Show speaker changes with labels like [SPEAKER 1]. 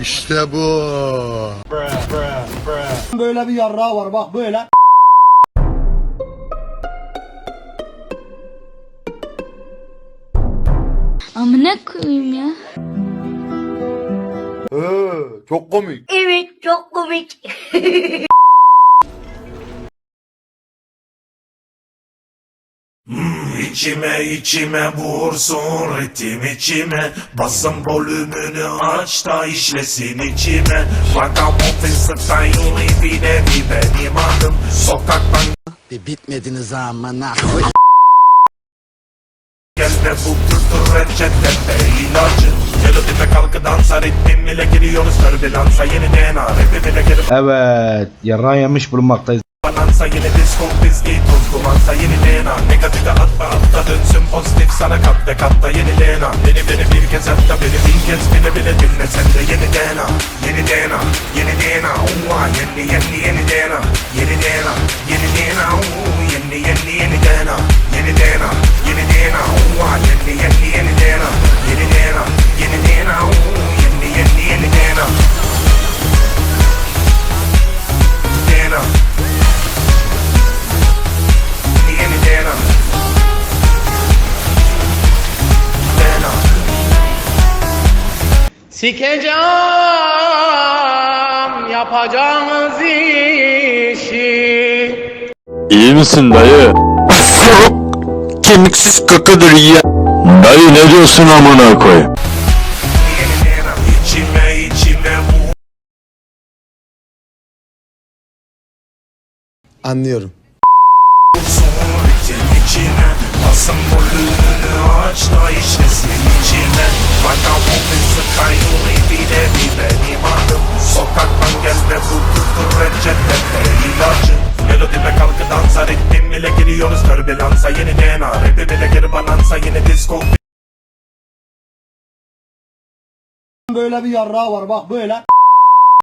[SPEAKER 1] İşte bu.
[SPEAKER 2] Böyle bir yarrağı var bak böyle.
[SPEAKER 3] Amına koyayım ya.
[SPEAKER 1] Ee, çok komik.
[SPEAKER 4] Evet çok komik.
[SPEAKER 5] İçime içime vursun ritim içime. Basın volümünü aç da işlesin içime. Vagabond style bir nevi benim adım Sokaktan
[SPEAKER 6] Bir bitmediniz amına
[SPEAKER 5] gel de bu kültür reçete ilacı. Melodime kalkı dansa ritmim ile giriyoruz. Törbilansa yeni DNA Rapim ile geri
[SPEAKER 7] Evet, yarrağı yemiş bulunmaktayız.
[SPEAKER 5] Balansa yeni disco Bizgi tuz dumansa yeni DNA Negatife atma atla dönsün pozitif sana kat ve katta yeni DNA Beni beni bir kez hatta beni bin kez bile bile dinle. Sen de yeni DNA Yeni DNA Yeni DNA Uva yeni yeni Yeni
[SPEAKER 8] Sikeceğim yapacağınız işi.
[SPEAKER 9] İyi misin dayı? Kemiksiz kakadır ya. Dayı ne diyorsun amına koy?
[SPEAKER 6] Anlıyorum.
[SPEAKER 5] Reçete ilacı Melodime kalkı dansa ritmim ile giriyoruz Törbilansa yeni DNA Rapim ile geri balansa yeni disco
[SPEAKER 2] Böyle bir yarrağı var bak böyle.